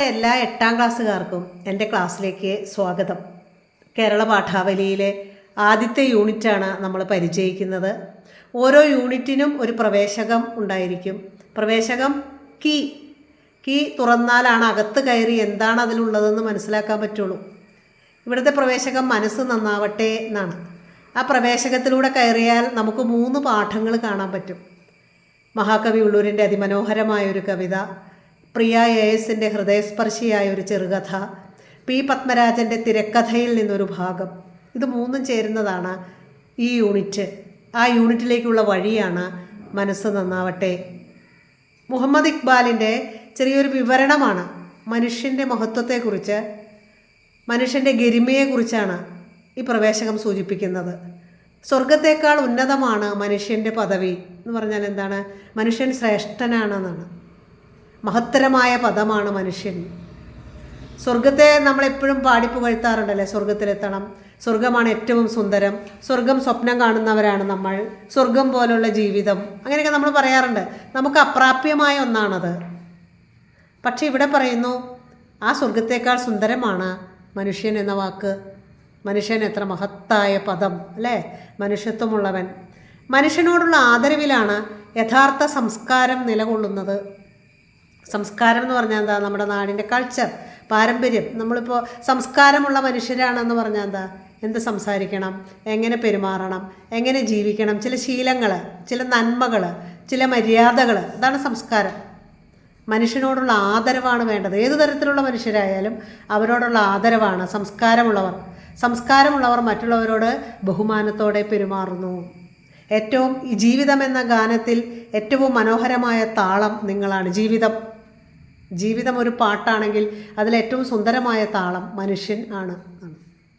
എല്ലാ എട്ടാം ക്ലാസ്സുകാർക്കും എന്റെ ക്ലാസ്സിലേക്ക് സ്വാഗതം. കേരള പാഠാവലിയിലെ ആദ്യത്തെ യൂണിറ്റാണ് നമ്മൾ പരിചയിക്കുന്നത്. ഓരോ യൂണിറ്റിനും ഒരു പ്രവേശകം ഉണ്ടായിരിക്കും. പ്രവേശകം കീ. കീ തുറന്നാലാണ് അകത്ത് കയറി എന്താണ് അതിലുള്ളതെന്ന് മനസ്സിലാക്കാൻ പറ്റുള്ളൂ. ഇവിടുത്തെ പ്രവേശകം മനസ്സ് നന്നാവട്ടെ എന്നാണ്. ആ പ്രവേശകത്തിലൂടെ കയറിയാൽ നമുക്ക് മൂന്ന് പാഠങ്ങൾ കാണാൻ പറ്റും. മഹാകവി ഉള്ളൂരിന്റെ അതിമനോഹരമായ ഒരു കവിത പ്രിയ എ എസിന്റെ ഹൃദയസ്പർശിയായ ഒരു ചെറുകഥ പി. പത്മരാജന്റെ തിരക്കഥയിൽ നിന്നൊരു ഭാഗം. ഇത് മൂന്നും ചേരുന്നതാണ് ഈ യൂണിറ്റ്. ആ യൂണിറ്റിലേക്കുള്ള വഴിയാണ് മനസ്സ് നന്നാവട്ടെ. മുഹമ്മദ് ഇക്ബാലിന്റെ ചെറിയൊരു വിവരണമാണ് മനുഷ്യന്റെ മഹത്വത്തെക്കുറിച്ച് മനുഷ്യന്റെ ഗരിമയെക്കുറിച്ചാണ് ഈ പ്രവേശകം സൂചിപ്പിക്കുന്നത്. സ്വർഗത്തേക്കാൾ ഉന്നതമാണ് മനുഷ്യന്റെ പദവി എന്ന് പറഞ്ഞാൽ എന്താണ്? മനുഷ്യൻ ശ്രേഷ്ഠനാണെന്നാണ്. മഹത്തരമായ പദമാണ് മനുഷ്യൻ. സ്വർഗത്തെ നമ്മളെപ്പോഴും പാടി പുകഴ്ത്താറുണ്ടല്ലേ സ്വർഗത്തിലെത്തണം സ്വർഗമാണ് ഏറ്റവും സുന്ദരം. സ്വർഗം സ്വപ്നം കാണുന്നവരാണ് നമ്മൾ. സ്വർഗം പോലുള്ള ജീവിതം. അങ്ങനെയൊക്കെ നമ്മൾ പറയാറുണ്ട്. നമുക്ക് അപ്രാപ്യമായ ഒന്നാണത്. പക്ഷേ ഇവിടെ പറയുന്നു ആ സ്വർഗത്തേക്കാൾ സുന്ദരമാണ് മനുഷ്യൻ എന്ന വാക്ക്. മനുഷ്യൻ എത്ര മഹത്തായ പദം അല്ലേ? മനുഷ്യത്വമുള്ളവൻ. മനുഷ്യനോടുള്ള ആദരവിലാണ് യഥാർത്ഥ സംസ്കാരം നിലകൊള്ളുന്നത്. സംസ്കാരം എന്ന് പറഞ്ഞാൽ എന്താ? നമ്മുടെ നാടിന്റെ കൾച്ചർ പാരമ്പര്യം. നമ്മളിപ്പോൾ സംസ്കാരമുള്ള മനുഷ്യരാണെന്ന് പറഞ്ഞാൽ എന്താ? എന്ത് സംസാരിക്കണം? എങ്ങനെ പെരുമാറണം? എങ്ങനെ ജീവിക്കണം? ചില ശീലങ്ങൾ ചില നന്മകൾ ചില മര്യാദകൾ അതാണ് സംസ്കാരം. മനുഷ്യനോടുള്ള ആദരവാണ് വേണ്ടത്. ഏത് തരത്തിലുള്ള മനുഷ്യരായാലും അവരോടുള്ള ആദരവാണ് സംസ്കാരമുള്ളവർ. സംസ്കാരമുള്ളവർ മറ്റുള്ളവരോട് ബഹുമാനത്തോടെ പെരുമാറുന്നു. ഏറ്റവും ഈ ജീവിതം എന്ന ഗാനത്തിൽ ഏറ്റവും മനോഹരമായ താളം നിങ്ങളാണ് ജീവിതം. ജീവിതം ഒരു പാട്ടാണെങ്കിൽ അതിലേറ്റവും സുന്ദരമായ താളം മനുഷ്യൻ ആണ്. ആണ്.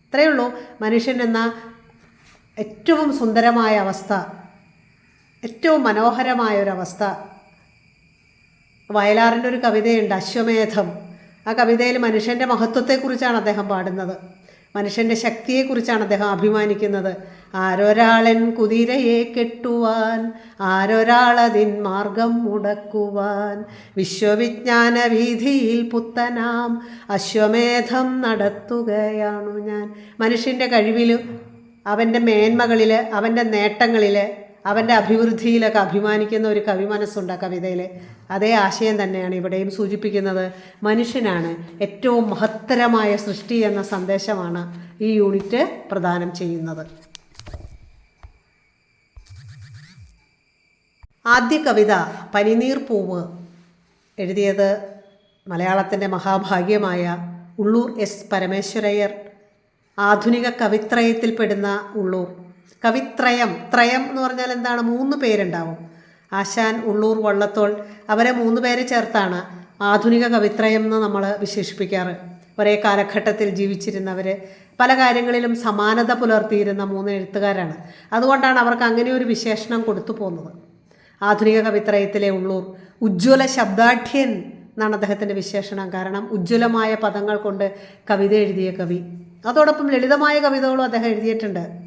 ഇത്രയേ ഉള്ളൂ. മനുഷ്യൻ എന്ന ഏറ്റവും സുന്ദരമായ അവസ്ഥ ഏറ്റവും മനോഹരമായ ഒരവസ്ഥ വയലാറിന്റെ ഒരു കവിതയുണ്ട് അശ്വമേധം. ആ കവിതയിൽ മനുഷ്യന്റെ മഹത്വത്തെക്കുറിച്ചാണ് അദ്ദേഹം പാടുന്നത്. മനുഷ്യന്റെ ശക്തിയെക്കുറിച്ചാണ് അദ്ദേഹം അഭിമാനിക്കുന്നത്. ആരൊരാളൻ കുതിരയെ കെട്ടുവാൻ ആരൊരാളതിൻ മാർഗം മുടക്കുവാൻ. വിശ്വവിജ്ഞാന വീതിയിൽ പുത്തനാം അശ്വമേധം നടത്തുകയാണു ഞാൻ. മനുഷ്യന്റെ കഴിവിലും അവന്റെ മേന്മകളിൽ അവന്റെ നേട്ടങ്ങളിൽ അവന്റെ അഭിവൃദ്ധിയിലൊക്കെ അഭിമാനിക്കുന്ന ഒരു കവി മനസ്സുണ്ട് ആ കവിതയിൽ അതേ ആശയം തന്നെയാണ് ഇവിടെയും സൂചിപ്പിക്കുന്നത്. മനുഷ്യനാണ് ഏറ്റവും മഹത്തരമായ സൃഷ്ടി എന്ന സന്ദേശമാണ് ഈ യൂണിറ്റ് പ്രദാനം ചെയ്യുന്നത്. ആദ്യ കവിത പനിനീർ പൂവ് എഴുതിയത് മലയാളത്തിന്റെ മഹാഭാഗ്യമായ ഉള്ളൂർ എസ് പരമേശ്വരയ്യർ. ആധുനിക കവിത്രയത്തിൽപ്പെടുന്ന ഉള്ളൂർ. കവിത്രയം ത്രയം എന്ന് പറഞ്ഞാൽ എന്താണ്? മൂന്ന് പേരുണ്ടാവും. ആശാൻ ഉള്ളൂർ വള്ളത്തോൾ അവരെ മൂന്ന് പേരെ ചേർത്താണ് ആധുനിക കവിത്രയം എന്ന് നമ്മൾ വിശേഷിപ്പിക്കാറ്. ഒരേ കാലഘട്ടത്തിൽ ജീവിച്ചിരുന്നവർ പല കാര്യങ്ങളിലും സമാനത പുലർത്തിയിരുന്ന മൂന്ന് എഴുത്തുകാരാണ്. അതുകൊണ്ടാണ് അവർക്ക് അങ്ങനെ ഒരു വിശേഷണം കൊടുത്തു പോകുന്നത് ആധുനിക കവിത്രയത്തിലെ ഉള്ളൂർ ഉജ്ജ്വല ശബ്ദാഠ്യൻ എന്നാണ് അദ്ദേഹത്തിന്റെ വിശേഷണം. കാരണം ഉജ്ജ്വലമായ പദങ്ങൾ കൊണ്ട് കവിത എഴുതിയ കവി. അതോടൊപ്പം ലളിതമായ കവിതകളും അദ്ദേഹം എഴുതിയിട്ടുണ്ട്.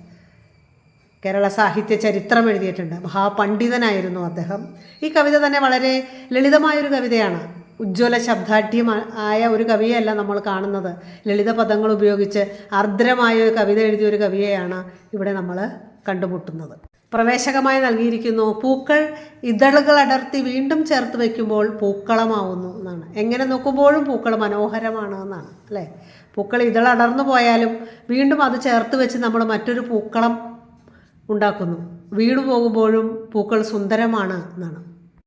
കേരള സാഹിത്യ ചരിത്രം എഴുതിയിട്ടുണ്ട്. മഹാപണ്ഡിതനായിരുന്നു അദ്ദേഹം. ഈ കവിത തന്നെ വളരെ ലളിതമായൊരു കവിതയാണ്. ഉജ്ജ്വല ശബ്ദാഠ്യമായ ഒരു കവിയല്ല നമ്മൾ കാണുന്നത്. ലളിത പദങ്ങൾ ഉപയോഗിച്ച് ആർദ്രമായ ഒരു കവിത എഴുതിയ ഒരു കവിയെയാണ് ഇവിടെ നമ്മൾ കണ്ടുമുട്ടുന്നത്. പ്രവേശകമായി നൽകിയിരിക്കുന്നു പൂക്കൾ ഇതളുകൾ അടർത്തി വീണ്ടും ചേർത്ത് വയ്ക്കുമ്പോൾ പൂക്കളമാവുന്നു എന്നാണ്. എങ്ങനെ നോക്കുമ്പോഴും പൂക്കൾ മനോഹരമാണ് എന്നാണ് അല്ലേ? പൂക്കൾ ഇതളടർന്നു പോയാലും വീണ്ടും അത് ചേർത്ത് വെച്ച് നമ്മൾ മറ്റൊരു പൂക്കളം ഉണ്ടാക്കുന്നു. വീട് പോകുമ്പോഴും പൂക്കൾ സുന്ദരമാണ് എന്നാണ്.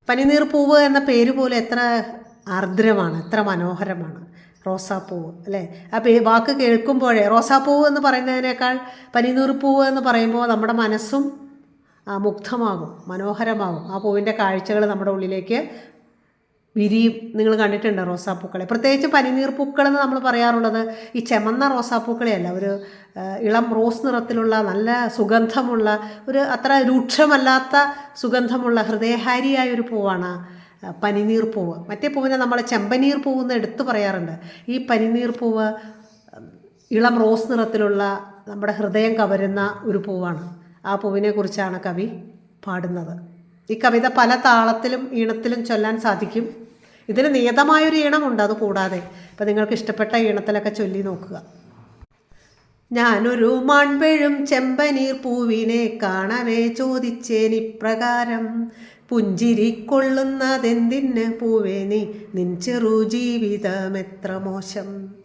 പനിനീർ പൂവ് എന്ന പേര് പോലെ എത്ര ആർദ്രമാണ് എത്ര മനോഹരമാണ്. റോസാപ്പൂവ് അല്ലേ? ആ പേ വാക്ക് കേൾക്കുമ്പോഴേ റോസാപ്പൂവ് എന്ന് പറയുന്നതിനേക്കാൾ പനിനീർ പൂവ് എന്ന് പറയുമ്പോൾ നമ്മുടെ മനസ്സും ആ, മുഗ്ധമാകും മനോഹരമാകും. ആ പൂവിന്റെ കാഴ്ചകൾ നമ്മുടെ ഉള്ളിലേക്ക് വിരിയും നിങ്ങൾ കണ്ടിട്ടുണ്ട് റോസാപ്പൂക്കളെ? പ്രത്യേകിച്ച് പനിനീർ പൂക്കൾ എന്ന് നമ്മൾ പറയാറുള്ളത് ഈ ചെമന്ന റോസാപ്പൂക്കളെയല്ല. ഒരു ഇളം റോസ് നിറത്തിലുള്ള നല്ല സുഗന്ധമുള്ള ഒരു അത്ര രൂക്ഷമല്ലാത്ത സുഗന്ധമുള്ള ഹൃദയഹാരിയായ ഒരു പൂവാണ് പനിനീർ പൂവ്. മറ്റേ പൂവിനെ നമ്മൾ ചെമ്പനീർ പൂവ് എന്ന് എടുത്തു പറയാറുണ്ട്. ഈ പനിനീർ പൂവ് ഇളം റോസ് നിറത്തിലുള്ള നമ്മുടെ ഹൃദയം കവരുന്ന ഒരു പൂവാണ്. ആ പൂവിനെ കുറിച്ചാണ് കവി പാടുന്നത്. ഈ കവിത പല താളത്തിലും ഈണത്തിലും ചൊല്ലാൻ സാധിക്കും. ഇതിന് നിയതമായൊരു ഈണമുണ്ട് അത് കൂടാതെ. അപ്പം നിങ്ങൾക്ക് ഇഷ്ടപ്പെട്ട ഈണത്തിലൊക്കെ ചൊല്ലി നോക്കുക. ഞാനൊരു മൺപെഴും ചെമ്പനീർ പൂവിനെ കാണവേ ചോദിച്ചേനിപ്രകാരം പുഞ്ചിരിക്കൊള്ളുന്നതെന്തിന് പൂവേ നീ? നിൻ ചെറു ജീവിതം എത്ര മോശം.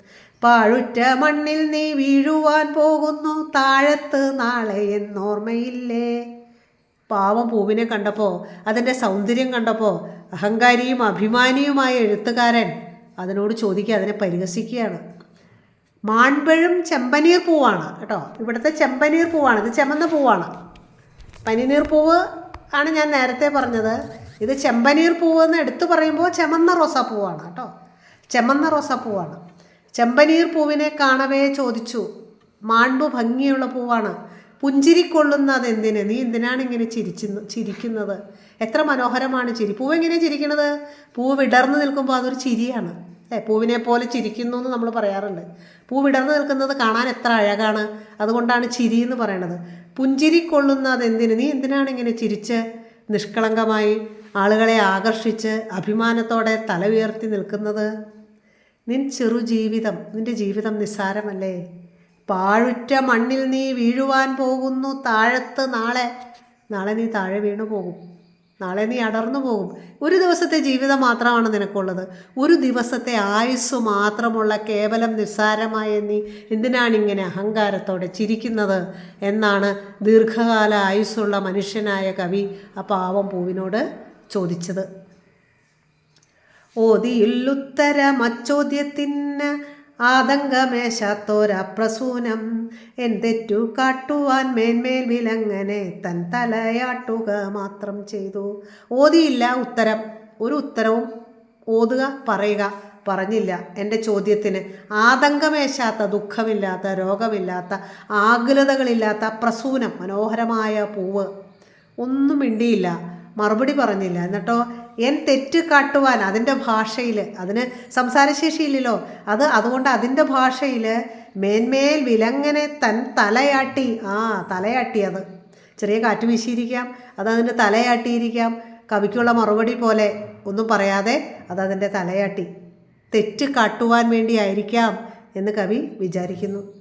പാഴുറ്റ മണ്ണിൽ നീ വീഴുവാൻ പോകുന്നു താഴത്ത് നാളെ എന്നോർമ്മയില്ലേ? പാവം പൂവിനെ കണ്ടപ്പോൾ അതിന്റെ സൗന്ദര്യം കണ്ടപ്പോൾ അഹങ്കാരിയും അഭിമാനിയുമായ എഴുത്തുകാരൻ അതിനോട് ചോദിക്കുക അതിനെ പരിഹസിക്കുകയാണ്. മാൺപഴും ചെമ്പനീർ പൂവാണ് കേട്ടോ. ഇവിടുത്തെ ചെമ്പനീർ പൂവാണ്. ഇത് ചെമ്മന്ന പൂവാണ്. പനിനീർ പൂവ് ആണ് ഞാൻ നേരത്തെ പറഞ്ഞത്. ഇത് ചെമ്പനീർ പൂവ് എന്ന് എടുത്തു പറയുമ്പോൾ ചെമന്ന റോസാപ്പൂവാണ് കേട്ടോ. ചെമന്ന റോസാപ്പൂവാണ് ചെമ്പനീർ പൂവിനെ കാണവേ ചോദിച്ചു. മാൺപു ഭംഗിയുള്ള പൂവാണ്. പുഞ്ചിരിക്കൊള്ളുന്നത് എന്തിന് നീ എന്തിനാണ് ഇങ്ങനെ ചിരിച്ചു ചിരിക്കുന്നത്? എത്ര മനോഹരമാണ് ചിരി. പൂവ് എങ്ങനെ ചിരിക്കണത്? പൂവ് വിടർന്നു നിൽക്കുമ്പോൾ അതൊരു ചിരിയാണ്. അല്ലേ പൂവിനെ പോലെ ചിരിക്കുന്നു എന്ന് നമ്മൾ പറയാറുണ്ട്. പൂ വിടർന്നു നിൽക്കുന്നത് കാണാൻ എത്ര അഴകാണ്. അതുകൊണ്ടാണ് ചിരി എന്ന് പറയണത്. പുഞ്ചിരിക്കൊള്ളുന്നത് എന്തിന് നീ എന്തിനാണ് ഇങ്ങനെ ചിരിച്ച്? നിഷ്കളങ്കമായി ആളുകളെ ആകർഷിച്ച് അഭിമാനത്തോടെ തല ഉയർത്തി നിൽക്കുന്നത്? നിൻ ചെറു ജീവിതം നിന്റെ ജീവിതം നിസ്സാരമല്ലേ? പാഴുറ്റ മണ്ണിൽ നീ വീഴുവാൻ പോകുന്നു താഴത്ത് നാളെ. നാളെ നീ താഴെ വീണു പോകും. നാളെ നീ അടർന്നു പോകും. ഒരു ദിവസത്തെ ജീവിതം മാത്രമാണ് നിനക്കുള്ളത്. ഒരു ദിവസത്തെ ആയുസ് മാത്രമുള്ള കേവലം നിസ്സാരമായ നീ എന്തിനാണിങ്ങനെ അഹങ്കാരത്തോടെ ചിരിക്കുന്നത് എന്നാണ് ദീർഘകാല ആയുസ്സുള്ള മനുഷ്യനായ കവി ആ പാവം പൂവിനോട് ചോദിച്ചത്. ഓതിയുല്ലുത്തരമച്ചോദ്യത്തിന് ആതങ്കമേശാത്തോരപ്രസൂനം എന്തെറ്റു കാട്ടുവാൻ മേന്മേൽ വിലങ്ങനെ തൻ തലയാട്ടുക മാത്രം ചെയ്തു. ഓതിയില്ല ഉത്തരം. ഒരു ഉത്തരവും ഓതുക പറയുക പറഞ്ഞില്ല എന്റെ ചോദ്യത്തിന്. ആതങ്കമേശാത്ത ദുഃഖമില്ലാത്ത രോഗമില്ലാത്ത ആകുലതകളില്ലാത്ത പ്രസൂനം മനോഹരമായ പൂവ്. ഒന്നും മിണ്ടിയില്ല. മറുപടി പറഞ്ഞില്ല. എന്നിട്ടോ എൻ തെറ്റ് കാട്ടുവാൻ അതിന്റെ ഭാഷയിൽ അതിന് സംസാരശേഷിയില്ലല്ലോ. അത് അതുകൊണ്ട് അതിന്റെ ഭാഷയിൽ മേന്മേൽ വിലങ്ങനെ തൻ തലയാട്ടി ആ തലയാട്ടി അത്. ചെറിയ കാറ്റ് വീശിയിരിക്കാം അത് അതിന്റെ തലയാട്ടിയിരിക്കാം. കവിക്കുള്ള മറുപടി പോലെ ഒന്നും പറയാതെ അത് അതിന്റെ തലയാട്ടി. തെറ്റ് കാട്ടുവാൻ വേണ്ടിയായിരിക്കാം എന്ന് കവി വിചാരിക്കുന്നു.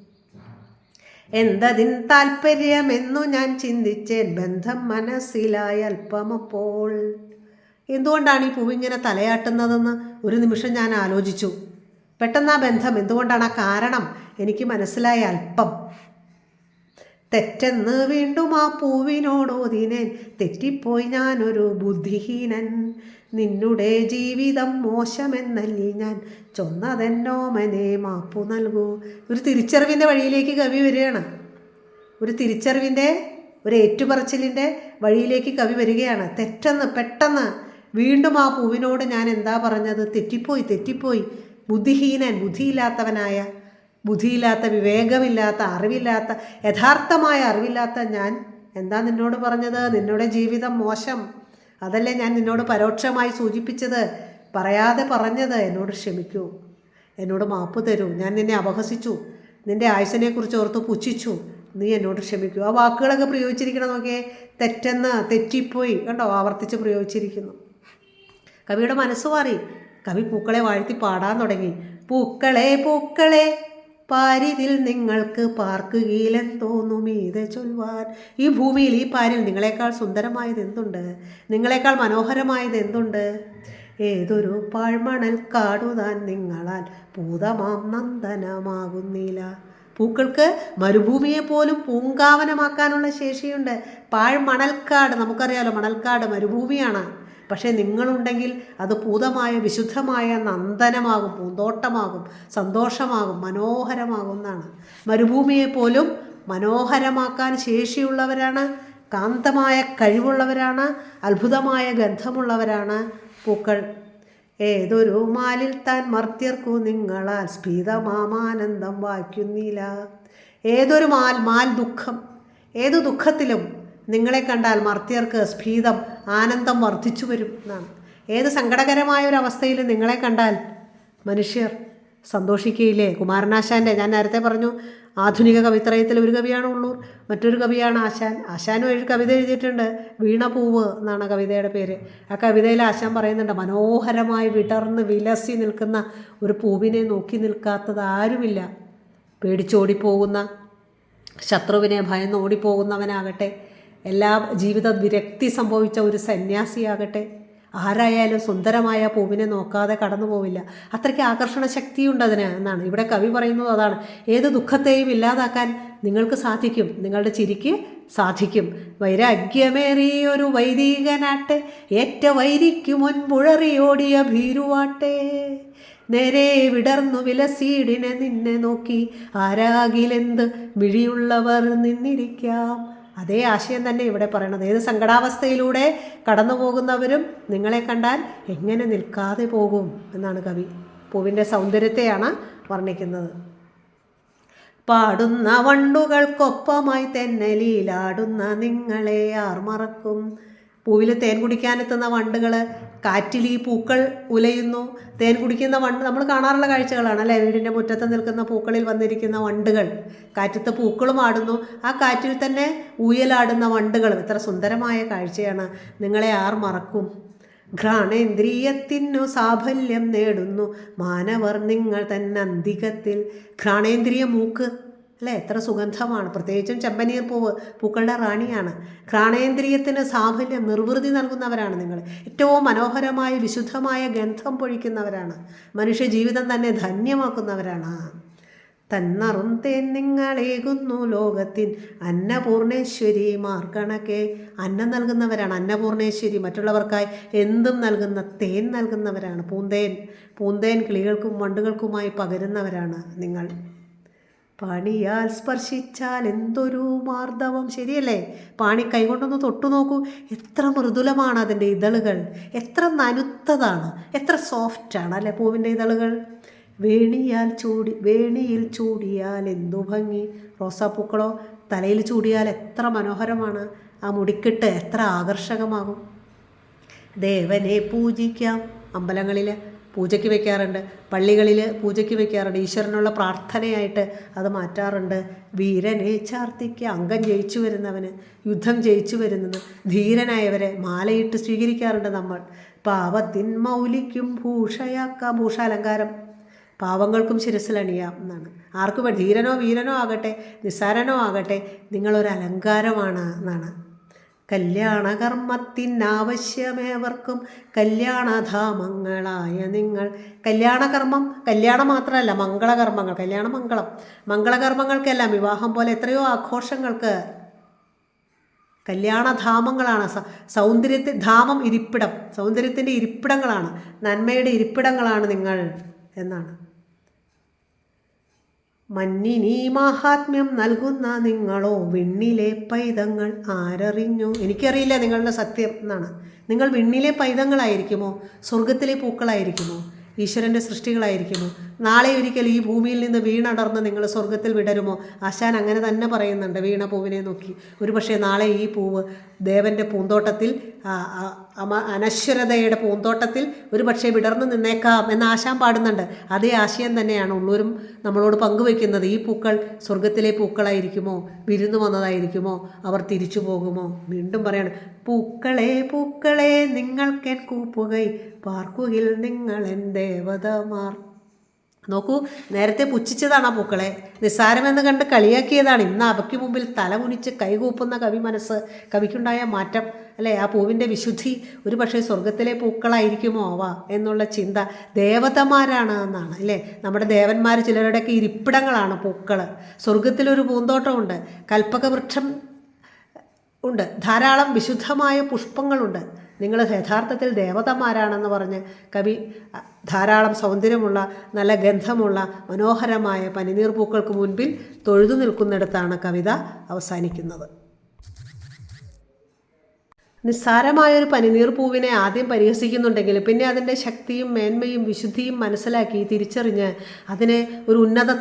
എന്തതിൻ താല്പര്യമെന്നു ഞാൻ ചിന്തിച്ചേൻ ബന്ധം മനസ്സിലായി അല്പമപ്പോൾ എന്തുകൊണ്ടാണ് ഈ പൂവിങ്ങനെ തലയാട്ടുന്നതെന്ന് ഒരു നിമിഷം ഞാൻ ആലോചിച്ചു. പെട്ടെന്ന് ആ ബന്ധം. എന്തുകൊണ്ടാണ് ആ കാരണം? എനിക്ക് മനസ്സിലായ അല്പം. തെറ്റെന്ന് വീണ്ടും ആ പൂവിനോടോതിനേൻ തെറ്റിപ്പോയി ഞാനൊരു ബുദ്ധിഹീനൻ. നിന്നുടെ ജീവിതം മോശമെന്നല്ലി ഞാൻ. ചൊന്നതെന്നോ ചൊന്നതെന്നോമനെ മാപ്പു നൽകൂ. ഒരു തിരിച്ചറിവിന്റെ വഴിയിലേക്ക് കവി വരികയാണ്. ഒരു തിരിച്ചറിവിന്റെ ഒരു ഏറ്റുപറച്ചിലിന്റെ വഴിയിലേക്ക് കവി വരികയാണ്. തെറ്റെന്ന് പെട്ടെന്ന് വീണ്ടും ആ പൂവിനോട് ഞാൻ എന്താ പറഞ്ഞത്? തെറ്റിപ്പോയി തെറ്റിപ്പോയി. ബുദ്ധിഹീനൻ ബുദ്ധിയില്ലാത്തവനായ ബുദ്ധിയില്ലാത്ത വിവേകമില്ലാത്ത അറിവില്ലാത്ത യഥാർത്ഥമായ അറിവില്ലാത്ത ഞാൻ എന്താ നിന്നോട് പറഞ്ഞത്? നിന്നോട് ജീവിതം മോശം. അതല്ലേ ഞാൻ നിന്നോട് പരോക്ഷമായി സൂചിപ്പിച്ചത്? പറയാതെ പറഞ്ഞത്. എന്നോട് ക്ഷമിക്കൂ. എന്നോട് മാപ്പ് തരൂ. ഞാൻ നിന്നെ അപഹസിച്ചു. നിന്റെ ആയുസിനെക്കുറിച്ച് ഓർത്ത് പുച്ഛിച്ചു. നീ എന്നോട് ക്ഷമിക്കൂ. ആ വാക്കുകളൊക്കെ പ്രയോഗിച്ചിരിക്കണം നോക്കിയേ. തെറ്റെന്ന് തെറ്റിപ്പോയി. കണ്ടോ? ആവർത്തിച്ച് പ്രയോഗിച്ചിരിക്കുന്നു. കവിയുടെ മനസ്സ് മാറി. കവി പൂക്കളെ വാഴ്ത്തി പാടാൻ തുടങ്ങി. പൂക്കളെ പൂക്കളെ പാരിതിൽ നിങ്ങൾക്ക് പാർക്കുകയിലെൻ തോന്നുമീത് ചൊൽവാൻ ഈ ഭൂമിയിൽ ഈ പാരിൽ നിങ്ങളെക്കാൾ സുന്ദരമായത് എന്തുണ്ട്? നിങ്ങളെക്കാൾ മനോഹരമായത് എന്തുണ്ട്? ഏതൊരു പാഴ്മണൽ കാടുതാൻ നിങ്ങളാൽ പൂതമാം നന്ദനമാകുന്നില്ല. പൂക്കൾക്ക് മരുഭൂമിയെ പോലും പൂങ്കാവനമാക്കാനുള്ള ശേഷിയുണ്ട്. പാഴ്മണൽക്കാട് നമുക്കറിയാലോ മണൽക്കാട് മരുഭൂമിയാണ്. പക്ഷേ നിങ്ങളുണ്ടെങ്കിൽ അത് പൂതമായ വിശുദ്ധമായ നന്ദനമാകും പൂന്തോട്ടമാകും സന്തോഷമാകും മനോഹരമാകും എന്നാണ്. മരുഭൂമിയെ പോലും മനോഹരമാക്കാൻ ശേഷിയുള്ളവരാണ് കാന്തമായ കഴിവുള്ളവരാണ് അത്ഭുതമായ ഗന്ധമുള്ളവരാണ് പൂക്കൾ. ഏതൊരു മാലിൽ താൻ മർത്യർക്കു നിങ്ങളാൽ സ്ഫീതമാമാനന്ദം വായിക്കുന്നില്ല. ഏതൊരു മാൽ മാൽ ദുഃഖം ഏതു ദുഃഖത്തിലും നിങ്ങളെ കണ്ടാൽ മർത്യർക്ക് സ്ഫീതം ആനന്ദം വർദ്ധിച്ചു വരും എന്നാണ്. ഏത് സങ്കടകരമായ ഒരു അവസ്ഥയിൽ നിങ്ങളെ കണ്ടാൽ മനുഷ്യർ സന്തോഷിക്കുകയില്ലേ കുമാരനാശാന്റെ ഞാൻ നേരത്തെ പറഞ്ഞു ആധുനിക കവിത്രയത്തിൽ ഒരു കവിയാണ് ഉള്ളൂർ. മറ്റൊരു കവിയാണ് ആശാൻ. ആശാനും ഒരു കവിത എഴുതിയിട്ടുണ്ട് വീണപൂവ് എന്നാണ് കവിതയുടെ പേര്. ആ കവിതയിൽ ആശാൻ പറയുന്നുണ്ട് മനോഹരമായി വിടർന്ന് വിലസി നിൽക്കുന്ന ഒരു പൂവിനെ നോക്കി നിൽക്കാത്തത് ആരുമില്ല. പേടിച്ചോടിപ്പോകുന്ന ശത്രുവിനെ ഭയന്ന് ഓടിപ്പോകുന്നവനാകട്ടെ. എല്ലാ ജീവിത വിരക്തി സംഭവിച്ച ഒരു സന്യാസിയാകട്ടെ ആരായാലും സുന്ദരമായ പൂവിനെ നോക്കാതെ കടന്നു പോവില്ല. അത്രയ്ക്ക് ആകർഷണ ശക്തിയുണ്ട് അതിന് എന്നാണ്. ഇവിടെ കവി പറയുന്നത് അതാണ്. ഏത് ദുഃഖത്തെയും ഇല്ലാതാക്കാൻ നിങ്ങൾക്ക് സാധിക്കും. നിങ്ങളുടെ ചിരിക്ക് സാധിക്കും. വൈരാഗ്യമേറിയൊരു വൈദികനാട്ടെ ഏറ്റ വൈരിക്കു മുൻപുഴറിയോടിയ ഭീരുവാട്ടെ. നേരെ വിടർന്നു വിലസീടിനെ നിന്നെ നോക്കി ആരാകിലെന്ത് മിഴിയുള്ളവർ നിന്നിരിക്കാം. അതേ ആശയം തന്നെ ഇവിടെ പറയണത്. ഏത് സങ്കടാവസ്ഥയിലൂടെ കടന്നു പോകുന്നവരും നിങ്ങളെ കണ്ടാൽ എങ്ങനെ നിൽക്കാതെ പോകും എന്നാണ് കവി. പൂവിന്റെ സൗന്ദര്യത്തെയാണ് വർണിക്കുന്നത്. പാടുന്ന വണ്ടുകൾക്കൊപ്പമായി തെന്നലിയിലാടുന്ന നിങ്ങളെ ആർ മറക്കും. പൂവിൽ തേൻ കുടിക്കാനെത്തുന്ന വണ്ടുകൾ കാറ്റിൽ ഈ പൂക്കൾ ഉലയുന്നു. തേൻ കുടിക്കുന്ന വണ്ട് നമ്മൾ കാണാറുള്ള കാഴ്ചകളാണ് അല്ലേ? വീടിന്റെ മുറ്റത്ത് നിൽക്കുന്ന പൂക്കളിൽ വന്നിരിക്കുന്ന വണ്ടുകൾ. കാറ്റത്ത് പൂക്കളും ആടുന്നു. ആ കാറ്റിൽ തന്നെ ഊയലാടുന്ന വണ്ടുകൾ. എത്ര സുന്ദരമായ കാഴ്ചയാണ്. നിങ്ങളെ ആർ മറക്കും. ഘ്രാണേന്ദ്രിയത്തിനു സാഫല്യം നേടുന്നു. മാനവർ നിങ്ങൾ തന്നെ അന്തികത്തിൽ. ഘ്രാണേന്ദ്രിയ മൂക്ക് അല്ലേ? എത്ര സുഗന്ധമാണ്. പ്രത്യേകിച്ചും ചെമ്പനീർ പൂവ് പൂക്കളുടെ റാണിയാണ്. ഘ്രാണേന്ദ്രിയത്തിന് സാഫല്യം നിർവൃതി നൽകുന്നവരാണ് നിങ്ങൾ. ഏറ്റവും മനോഹരമായ വിശുദ്ധമായ ഗന്ധം പൊഴിക്കുന്നവരാണ്. മനുഷ്യ ജീവിതം തന്നെ ധന്യമാക്കുന്നവരാണ്. തന്നറും തേൻ നിങ്ങളേകുന്നു ലോകത്തിൻ അന്നപൂർണേശ്വരി മാർക്കണക്കെ അന്നം നൽകുന്നവരാണ് അന്നപൂർണേശ്വരി. മറ്റുള്ളവർക്കായി എന്തും നൽകുന്ന തേൻ നൽകുന്നവരാണ്. പൂന്തേൻ പൂന്തേൻ കിളികൾക്കും വണ്ടുകൾക്കുമായി പകരുന്നവരാണ് നിങ്ങൾ. പണിയാൽ സ്പർശിച്ചാൽ എന്തൊരു മാർദ്ദവം. ശരിയല്ലേ? പാണി കൈകൊണ്ടൊന്ന് തൊട്ടു നോക്കൂ. എത്ര മൃദുലമാണ് അതിന്റെ ഇതളുകൾ. എത്ര നനുത്തതാണ്. എത്ര സോഫ്റ്റാണ് അല്ലേ പൂവിന്റെ ഇതളുകൾ? വേണിയാൽ ചൂടി വേണിയിൽ ചൂടിയാൽ എന്തു ഭംഗി. റോസാപ്പൂക്കളോ തലയിൽ ചൂടിയാൽ എത്ര മനോഹരമാണ്. ആ മുടിക്കെട്ട് എത്ര ആകർഷകമാകും. ദേവനെ പൂജിക്കാം അമ്പലങ്ങളിൽ പൂജയ്ക്ക് വെക്കാറുണ്ട്. പള്ളികളിൽ പൂജയ്ക്ക് വെക്കാറുണ്ട്. ഈശ്വരനുള്ള പ്രാർത്ഥനയായിട്ട് അത് മാറ്റാറുണ്ട്. വീരനെ ചാർത്തിക്ക് അംഗം ജയിച്ചു വരുന്നവന് യുദ്ധം ജയിച്ചു വരുന്നത് ധീരനായവരെ മാലയിട്ട് സ്വീകരിക്കാറുണ്ട് നമ്മൾ. പാവത്തിൻ മൗലിക്കും ഭൂഷയാക്ക. ഭൂഷാലങ്കാരം പാവങ്ങൾക്കും ശിരസിലണിയാം എന്നാണ്. ആർക്കും ധീരനോ വീരനോ ആകട്ടെ നിസ്സാരനോ ആകട്ടെ നിങ്ങളൊരു അലങ്കാരമാണ് എന്നാണ്. കല്യാണകർമ്മത്തിനാവശ്യമേവർക്കും കല്യാണധാമങ്ങളായ നിങ്ങൾ. കല്യാണകർമ്മം കല്യാണം മാത്രമല്ല മംഗളകർമ്മങ്ങൾ കല്യാണ മംഗളം. മംഗളകർമ്മങ്ങൾക്കെല്ലാം വിവാഹം പോലെ എത്രയോ ആഘോഷങ്ങൾക്ക് കല്യാണധാമങ്ങളാണ്. സൗന്ദര്യത്തിൽ ധാമം ഇരിപ്പിടം. സൗന്ദര്യത്തിന്റെ ഇരിപ്പിടങ്ങളാണ്. നന്മയുടെ ഇരിപ്പിടങ്ങളാണ് നിങ്ങൾ എന്നാണ്. മഞ്ഞിനീ മാഹാത്മ്യം നൽകുന്ന നിങ്ങളോ വിണ്ണിലെ പൈതങ്ങൾ ആരറിഞ്ഞു? എനിക്കറിയില്ല നിങ്ങളുടെ സത്യം എന്നാണ്. നിങ്ങൾ വിണ്ണിലെ പൈതങ്ങളായിരിക്കുമോ? സ്വർഗത്തിലെ പൂക്കളായിരിക്കുമോ? ഈശ്വരന്റെ സൃഷ്ടികളായിരിക്കുമോ? നാളെ ഒരിക്കൽ ഈ ഭൂമിയിൽ നിന്ന് വീണടർന്ന് നിങ്ങൾ സ്വർഗത്തിൽ വിടരുമോ? ആശാൻ അങ്ങനെ തന്നെ പറയുന്നുണ്ട് വീണ പൂവിനെ നോക്കി. ഒരു പക്ഷേ നാളെ ഈ പൂവ് ദേവന്റെ പൂന്തോട്ടത്തിൽ അനശ്വരതയുടെ പൂന്തോട്ടത്തിൽ ഒരു പക്ഷേ വിടർന്ന് നിന്നേക്കാം എന്ന് ആശാൻ പാടുന്നുണ്ട്. അതേ ആശയം തന്നെയാണ് ഉള്ളൂരും നമ്മളോട് പങ്കുവെക്കുന്നത് ഈ പൂക്കൾ സ്വർഗത്തിലെ പൂക്കളായിരിക്കുമോ? വിരുന്നു വന്നതായിരിക്കുമോ? അവർ തിരിച്ചു പോകുമോ? വീണ്ടും പറയാണ് പൂക്കളെ പൂക്കളെ നിങ്ങൾക്കെൻ കൂപ്പുകൈ പാർക്കുകിൽ നിങ്ങൾ എൻ ദേവതമാർ. നോക്കൂ നേരത്തെ പുച്ഛിച്ചതാണ് ആ പൂക്കളെ. നിസ്സാരമെന്ന് കണ്ട് കളിയാക്കിയതാണ്. ഇന്ന് അവയ്ക്ക് മുമ്പിൽ തലമുനിച്ച് കൈകൂപ്പുന്ന കവി മനസ്സ്. കവിക്കുണ്ടായ മാറ്റം അല്ലേ? ആ പൂവിന്റെ വിശുദ്ധി ഒരു പക്ഷേ സ്വർഗത്തിലെ പൂക്കളായിരിക്കുമോ അവ എന്നുള്ള ചിന്ത ദേവതമാരാണ് എന്നാണ് അല്ലേ? നമ്മുടെ ദേവന്മാർ ചിലരുടെയൊക്കെ ഇരിപ്പിടങ്ങളാണ് പൂക്കൾ സ്വർഗത്തിലൊരു പൂന്തോട്ടമുണ്ട്. കൽപ്പകവൃക്ഷം ഉണ്ട്. ധാരാളം വിശുദ്ധമായ പുഷ്പങ്ങളുണ്ട്. നിങ്ങൾ യഥാർത്ഥത്തിൽ ദേവതമാരാണെന്ന് പറഞ്ഞ് കവി ധാരാളം സൗന്ദര്യമുള്ള നല്ല ഗന്ധമുള്ള മനോഹരമായ പനിനീർ പൂക്കൾക്ക് മുൻപിൽ തൊഴുതു നിൽക്കുന്നിടത്താണ് കവിത അവസാനിക്കുന്നത്. നിസ്സാരമായൊരു പനിനീർ പൂവിനെ ആദ്യം പരിഹസിക്കുന്നുണ്ടെങ്കിൽ പിന്നെ അതിന്റെ ശക്തിയും മേന്മയും വിശുദ്ധിയും മനസ്സിലാക്കി തിരിച്ചറിഞ്ഞ് അതിനെ ഒരു ഉന്നത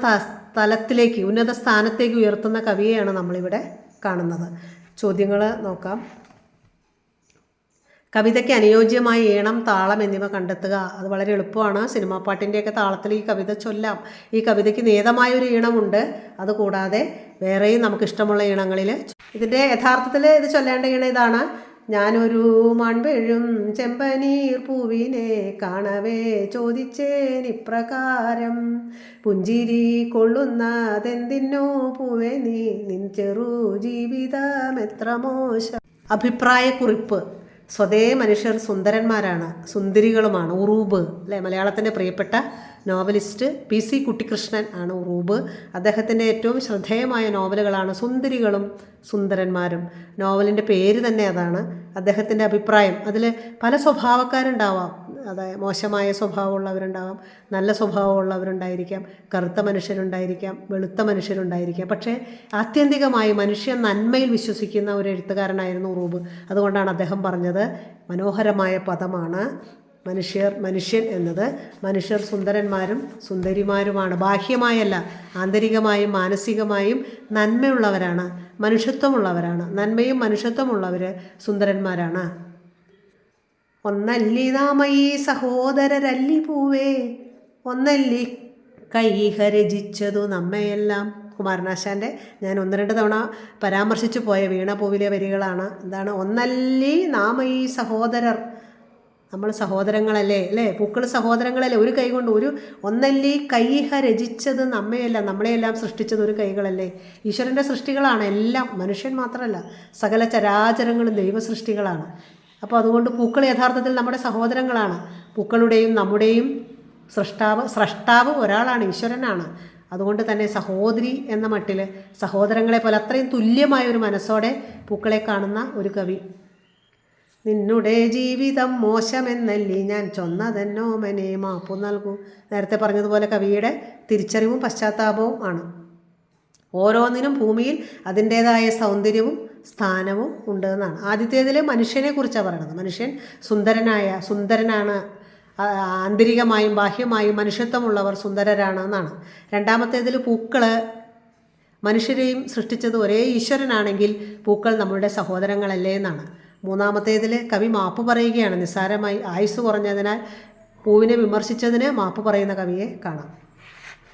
തലത്തിലേക്ക് ഉന്നത സ്ഥാനത്തേക്ക് ഉയർത്തുന്ന കവിയെയാണ് നമ്മളിവിടെ കാണുന്നത്. ചോദ്യങ്ങൾ നോക്കാം. കവിതയ്ക്ക് അനുയോജ്യമായ ഈണം താളം എന്നിവ കണ്ടെത്തുക. അത് വളരെ എളുപ്പമാണ്. സിനിമാ പാട്ടിന്റെയൊക്കെ താളത്തിൽ ഈ കവിത ചൊല്ലാം. ഈ കവിതയ്ക്ക് നേതമായൊരു ഈണമുണ്ട്. അതുകൂടാതെ വേറെയും നമുക്കിഷ്ടമുള്ള ഈണങ്ങളിൽ ഇതിന്റെ യഥാർത്ഥത്തിൽ ഇത് ചൊല്ലേണ്ട ഈണം ഇതാണ്. ഞാനൊരു മൺവെഴും ചെമ്പനീർ പൂവിനെ കാണവേ ചോദിച്ചേനിപ്രകാരം പുഞ്ചിരി കൊള്ളുന്നതെന്തിനോ പൂവേ നീ നിൻ ചെറു ജീവിതം എത്ര മോശം. അഭിപ്രായക്കുറിപ്പ്. സ്വതേ മനുഷ്യർ സുന്ദരന്മാരാണ് സുന്ദരികളുമാണ്. ഉറൂബ് അല്ലേ? മലയാളത്തിന്റെ പ്രിയപ്പെട്ട നോവലിസ്റ്റ് പി സി കുട്ടിക്കൃഷ്ണൻ ആണ് റൂബ്. അദ്ദേഹത്തിന്റെ ഏറ്റവും ശ്രദ്ധേയമായ നോവലുകളാണ് സുന്ദരികളും സുന്ദരന്മാരും. നോവലിന്റെ പേര് തന്നെ അതാണ് അദ്ദേഹത്തിന്റെ അഭിപ്രായം. അതിൽ പല സ്വഭാവക്കാരുണ്ടാവാം. അതായത് മോശമായ സ്വഭാവമുള്ളവരുണ്ടാവാം നല്ല സ്വഭാവമുള്ളവരുണ്ടായിരിക്കാം കറുത്ത മനുഷ്യരുണ്ടായിരിക്കാം വെളുത്ത മനുഷ്യരുണ്ടായിരിക്കാം. പക്ഷേ ആത്യന്തികമായി മനുഷ്യ നന്മയിൽ വിശ്വസിക്കുന്ന ഒരു എഴുത്തുകാരനായിരുന്നു റൂബ്. അതുകൊണ്ടാണ് അദ്ദേഹം പറഞ്ഞത് മനോഹരമായ പദമാണ് മനുഷ്യർ മനുഷ്യൻ എന്നത് മനുഷ്യർ സുന്ദരന്മാരും സുന്ദരിമാരുമാണ്. ബാഹ്യമായല്ല ആന്തരികമായും മാനസികമായും നന്മയുള്ളവരാണ് മനുഷ്യത്വമുള്ളവരാണ് നന്മയും മനുഷ്യത്വമുള്ളവർ സുന്ദരന്മാരാണ്. ഒന്നല്ലി നാമയി സഹോദരരല്ലി പൂവേ ഒന്നല്ലി കൈഹ രചിച്ചതു നമ്മയെല്ലാം. കുമാരനാശാന്റെ ഞാൻ ഒന്ന് രണ്ട് തവണ പരാമർശിച്ചു പോയ വീണപൂവിലെ വരികളാണ്. എന്താണ്? ഒന്നല്ലി നാമയി സഹോദരർ നമ്മൾ സഹോദരങ്ങളല്ലേ അല്ലേ? പൂക്കൾ സഹോദരങ്ങളല്ലേ ഒരു കൈ കൊണ്ട് ഒരു ഒന്നല്ലേ കൈഹ രചിച്ചത് നമ്മയല്ല നമ്മളെയെല്ലാം സൃഷ്ടിച്ചത് ഒരു കൈകളല്ലേ? ഈശ്വരന്റെ സൃഷ്ടികളാണ് എല്ലാം മനുഷ്യൻ മാത്രമല്ല സകല ചരാചരങ്ങളും ദൈവസൃഷ്ടികളാണ്. അപ്പോൾ അതുകൊണ്ട് പൂക്കൾ യഥാർത്ഥത്തിൽ നമ്മുടെ സഹോദരങ്ങളാണ്. പൂക്കളുടെയും നമ്മുടെയും സൃഷ്ടാവ് സ്രഷ്ടാവ് ഒരാളാണ് ഈശ്വരനാണ്. അതുകൊണ്ട് തന്നെ സഹോദരി എന്ന മട്ടിൽ സഹോദരങ്ങളെ പോലെ അത്രയും തുല്യമായ ഒരു മനസ്സോടെ പൂക്കളെ കാണുന്ന ഒരു കവി നിന്നുടെ ജീവിതം മോശമെന്നല്ലേ ഞാൻ ചൊന്നതെന്നോ മനെ മാപ്പു നൽകൂ. നേരത്തെ പറഞ്ഞതുപോലെ കവിയുടെ തിരിച്ചറിവും പശ്ചാത്താപവും ആണ്. ഓരോന്നിനും ഭൂമിയിൽ അതിന്റേതായ സൗന്ദര്യവും സ്ഥാനവും ഉണ്ട് എന്നാണ് ആദ്യത്തേതിൽ മനുഷ്യനെ കുറിച്ചാണ് പറയുന്നത് മനുഷ്യൻ സുന്ദരനായ സുന്ദരനാണ് ആന്തരികമായും ബാഹ്യമായും മനുഷ്യത്വമുള്ളവർ സുന്ദരരാണ് എന്നാണ് രണ്ടാമത്തേതിൽ പൂക്കൾ മനുഷ്യരെയും സൃഷ്ടിച്ചത് ഒരേ ഈശ്വരനാണെങ്കിൽ പൂക്കൾ നമ്മളുടെ സഹോദരങ്ങളല്ലേ എന്നാണ്. മൂന്നാമത്തേതിൽ കവി മാപ്പ് പറയുകയാണ്. നിസ്സാരമായി ആയുസ് കുറഞ്ഞതിനാൽ പൂവിനെ വിമർശിച്ചതിന് മാപ്പ് പറയുന്ന കവിയെ കാണാം.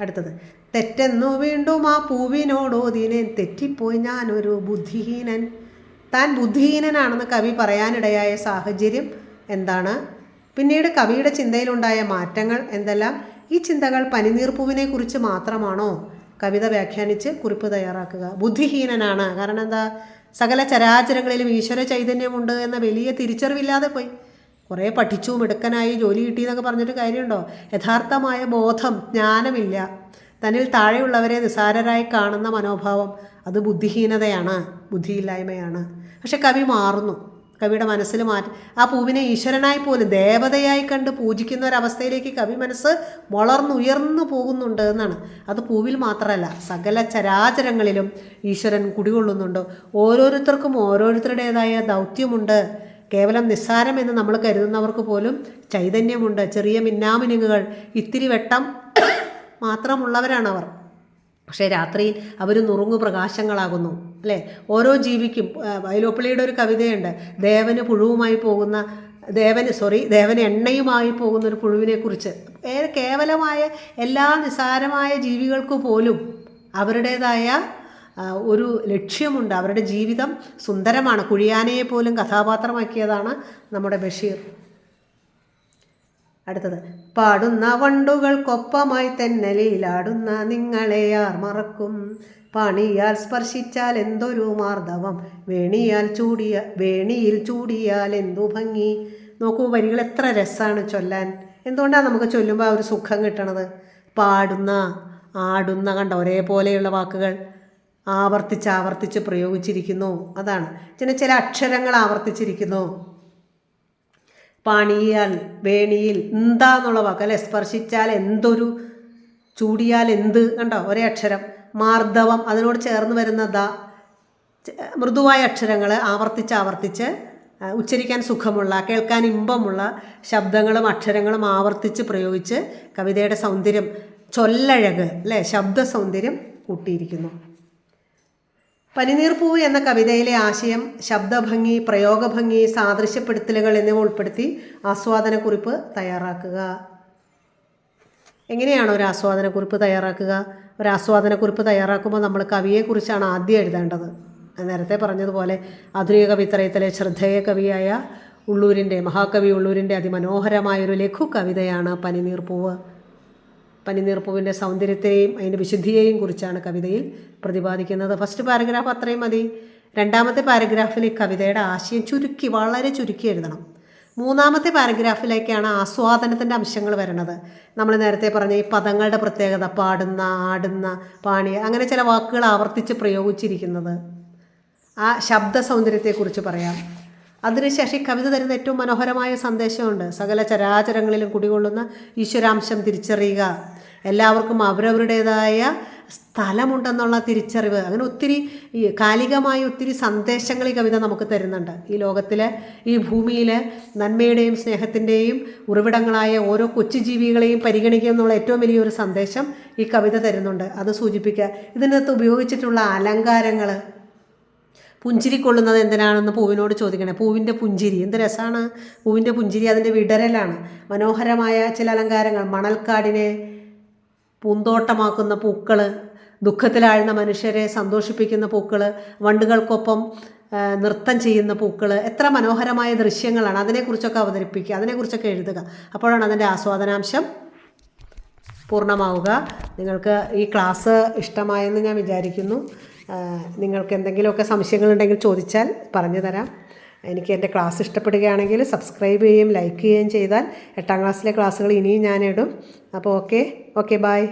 അടുത്തത്. തെറ്റെന്നു വീണ്ടും ആ പൂവിനോടോതിനേൻ തെറ്റിപ്പോയി ഞാനൊരു ബുദ്ധിഹീനൻ. താൻ ബുദ്ധിഹീനനാണെന്ന് കവി പറയാനിടയായ സാഹചര്യം എന്താണ്? പിന്നീട് കവിയുടെ ചിന്തയിലുണ്ടായ മാറ്റങ്ങൾ എന്തെല്ലാം? ഈ ചിന്തകൾ പനിനീർപ്പൂവിനെ കുറിച്ച് മാത്രമാണോ? കവിത വ്യാഖ്യാനിച്ച് കുറിപ്പ് തയ്യാറാക്കുക. ബുദ്ധിഹീനനാണ്. കാരണം എന്താ? സകല ചരാചരങ്ങളിലും ഈശ്വര ചൈതന്യമുണ്ട് എന്ന വലിയ തിരിച്ചറിവില്ലാതെ പോയി. കുറേ പഠിച്ചു മിടുക്കനായി ജോലി കിട്ടി എന്നൊക്കെ പറഞ്ഞിട്ട് കാര്യമുണ്ടോ? യഥാർത്ഥമായ ബോധം ജ്ഞാനമില്ല. തന്നിൽ താഴെയുള്ളവരെ നിസാരരായി കാണുന്ന മനോഭാവം അത് ബുദ്ധിഹീനതയാണ് ബുദ്ധിയില്ലായ്മയാണ്. പക്ഷെ കവി മാറുന്നു. കവിയുടെ മനസ്സിൽ മാറ്റി ആ പൂവിനെ ഈശ്വരനായി പോലും ദേവതയായി കണ്ട് പൂജിക്കുന്ന ഒരവസ്ഥയിലേക്ക് കവി മനസ്സ് വളർന്നുയർന്നു പോകുന്നുണ്ട് എന്നാണ്. അത് പൂവിൽ മാത്രമല്ല സകല ചരാചരങ്ങളിലും ഈശ്വരൻ കുടികൊള്ളുന്നുണ്ട്. ഓരോരുത്തർക്കും ഓരോരുത്തരുടേതായ ദൗത്യമുണ്ട്. കേവലം നിസ്സാരം എന്ന് നമ്മൾ കരുതുന്നവർക്ക് പോലും ചൈതന്യമുണ്ട്. ചെറിയ മിന്നാമിനുങ്ങുകൾ ഇത്തിരി വെട്ടം മാത്രമുള്ളവരാണ് അവർ പക്ഷേ രാത്രിയിൽ അവർ നുറുങ്ങു പ്രകാശങ്ങളാകുന്നു. അല്ലേ ഓരോ ജീവിക്കും. വയലോപ്പിള്ളിയുടെ ഒരു കവിതയുണ്ട്. ദേവന് പുഴുവുമായി പോകുന്ന ദേവന് സോറി ദേവന് എണ്ണയുമായി പോകുന്ന ഒരു പുഴുവിനെ കുറിച്ച് ഏറെ കേവലമായ എല്ലാ നിസാരമായ ജീവികൾക്ക് പോലും അവരുടേതായ ഒരു ലക്ഷ്യമുണ്ട്. അവരുടെ ജീവിതം സുന്ദരമാണ്. കുഴിയാനയെ പോലും കഥാപാത്രമാക്കിയതാണ് നമ്മുടെ ബഷീർ. അടുത്തത്. പാടുന്ന വണ്ടുകൾക്കൊപ്പമായി തെന്നലിയിലാടുന്ന നിങ്ങളെ ആർ മറക്കും. പണിയാൽ സ്പർശിച്ചാൽ എന്തൊരു മാർദ്ദവം വേണിയാൽ ചൂടിയ വേണിയിൽ ചൂടിയാൽ എന്തു ഭംഗി. നോക്കൂ വരികൾ എത്ര രസമാണ് ചൊല്ലാൻ. എന്തുകൊണ്ടാണ് നമുക്ക് ചൊല്ലുമ്പോൾ ആ ഒരു സുഖം കിട്ടണത്? പാടുന്ന ആടുന്ന കണ്ട ഒരേപോലെയുള്ള വാക്കുകൾ ആവർത്തിച്ച് ആവർത്തിച്ച് പ്രയോഗിച്ചിരിക്കുന്നു. അതാണ്. ചില ചില അക്ഷരങ്ങൾ ആവർത്തിച്ചിരിക്കുന്നു. പണിയാൽ വേണിയിൽ എന്താന്നുള്ള വാക്ക്. അല്ലെ? സ്പർശിച്ചാൽ എന്തൊരു ചൂടിയാൽ എന്ത്? കണ്ടോ ഒരേ അക്ഷരം. മാർദ്ദവം അതിനോട് ചേർന്ന് വരുന്ന ദ മൃദുവായ അക്ഷരങ്ങൾ ആവർത്തിച്ച് ആവർത്തിച്ച് ഉച്ചരിക്കാൻ സുഖമുള്ള കേൾക്കാൻ ഇമ്പമുള്ള ശബ്ദങ്ങളും അക്ഷരങ്ങളും ആവർത്തിച്ച് പ്രയോഗിച്ച് കവിതയുടെ സൗന്ദര്യം ചൊല്ലഴക് അല്ലേ? ശബ്ദ സൗന്ദര്യം കൂട്ടിയിരിക്കുന്നു. പനിനീർപ്പൂവ് എന്ന കവിതയിലെ ആശയം ശബ്ദഭംഗി പ്രയോഗഭംഗി സാദൃശ്യപ്പെടുത്തലുകൾ എന്നിവ ഉൾപ്പെടുത്തി ആസ്വാദനക്കുറിപ്പ് തയ്യാറാക്കുക. എങ്ങനെയാണ് ഒരു ആസ്വാദനക്കുറിപ്പ് തയ്യാറാക്കുക? ഒരു ആസ്വാദനക്കുറിപ്പ് തയ്യാറാക്കുമ്പോൾ നമ്മൾ കവിയെക്കുറിച്ചാണ് ആദ്യം എഴുതേണ്ടത്. നേരത്തെ പറഞ്ഞതുപോലെ ആധുനിക കവിത്രയത്തിലെ ശ്രദ്ധേയ കവിയായ ഉള്ളൂരിന്റെ മഹാകവി ഉള്ളൂരിന്റെ അതിമനോഹരമായൊരു ലഘു കവിതയാണ് പനിനീർപ്പൂവ്. പനിനീർപ്പൂവിന്റെ സൗന്ദര്യത്തെയും അതിന്റെ വിശുദ്ധിയെയും കുറിച്ചാണ് കവിതയിൽ പ്രതിപാദിക്കുന്നത്. ഫസ്റ്റ് പാരഗ്രാഫ് അത്രയും മതി. രണ്ടാമത്തെ പാരഗ്രാഫിൽ കവിതയുടെ ആശയം ചുരുക്കി വളരെ ചുരുക്കി എഴുതണം. മൂന്നാമത്തെ പാരഗ്രാഫിലേക്കാണ് ആസ്വാദനത്തിന്റെ അംശങ്ങൾ വരുന്നത്. നമ്മൾ നേരത്തെ പറഞ്ഞ ഈ പദങ്ങളുടെ പ്രത്യേകത പാടുന്ന ആടുന്ന പാണി അങ്ങനെ ചില വാക്കുകൾ ആവർത്തിച്ച് പ്രയോഗിച്ചിരിക്കുന്നത്. ആ ശബ്ദ സൗന്ദര്യത്തെക്കുറിച്ച് പറയാം. അതിനുശേഷം ഈ കവിത തരുന്ന ഏറ്റവും മനോഹരമായ സന്ദേശമുണ്ട്. സകല ചരാചരങ്ങളിലും കുടികൊള്ളുന്ന ഈശ്വരാംശം തിരിച്ചറിയുക. എല്ലാവർക്കും അവരവരുടേതായ സ്ഥലമുണ്ടെന്നുള്ള തിരിച്ചറിവ് അങ്ങനെ ഒത്തിരി ഈ കാലികമായ ഒത്തിരി സന്ദേശങ്ങൾ ഈ കവിത നമുക്ക് തരുന്നുണ്ട്. ഈ ലോകത്തിലെ ഈ ഭൂമിയിലെ നന്മയുടെയും സ്നേഹത്തിന്റെയും ഉറവിടങ്ങളായ ഓരോ കൊച്ചു ജീവികളെയും പരിഗണിക്കുക എന്നുള്ള ഏറ്റവും വലിയൊരു സന്ദേശം ഈ കവിത തരുന്നുണ്ട്. അത് സൂചിപ്പിക്കുക ഇതിനകത്ത് ഉപയോഗിച്ചിട്ടുള്ള അലങ്കാരങ്ങൾ. പുഞ്ചിരി കൊള്ളുന്നത് എന്തിനാണെന്ന് പൂവിനോട് ചോദിക്കണേ. പൂവിന്റെ പുഞ്ചിരി എന്ത് രസമാണ്? പൂവിന്റെ പുഞ്ചിരി അതിന്റെ വിടരലാണ്. മനോഹരമായ ചില അലങ്കാരങ്ങൾ. മണൽക്കാടിനെ പൂന്തോട്ടമാക്കുന്ന പൂക്കൾ ദുഃഖത്തിലാഴ്ന്ന മനുഷ്യരെ സന്തോഷിപ്പിക്കുന്ന പൂക്കൾ വണ്ടുകൾക്കൊപ്പം നൃത്തം ചെയ്യുന്ന പൂക്കൾ എത്ര മനോഹരമായ ദൃശ്യങ്ങളാണ്. അതിനെക്കുറിച്ചൊക്കെ അവതരിപ്പിക്കുക അതിനെക്കുറിച്ചൊക്കെ എഴുതുക. അപ്പോഴാണ് അതിന്റെ ആസ്വാദനാംശം പൂർണമാവുക. നിങ്ങൾക്ക് ഈ ക്ലാസ് ഇഷ്ടമായെന്ന് ഞാൻ വിചാരിക്കുന്നു. നിങ്ങൾക്ക് എന്തെങ്കിലുമൊക്കെ സംശയങ്ങളുണ്ടെങ്കിൽ ചോദിച്ചാൽ പറഞ്ഞു തരാം എനിക്ക് എന്റെ ക്ലാസ് ഇഷ്ടപ്പെടുകയാണെങ്കിൽ സബ്സ്ക്രൈബ് ചെയ്യുകയും ലൈക്ക് ചെയ്യുകയും ചെയ്താൽ എട്ടാം ക്ലാസ്സിലെ ക്ലാസ്സുകൾ ഇനിയും ഞാനിടും അപ്പോൾ ഓക്കെ ഓക്കെ ബായ്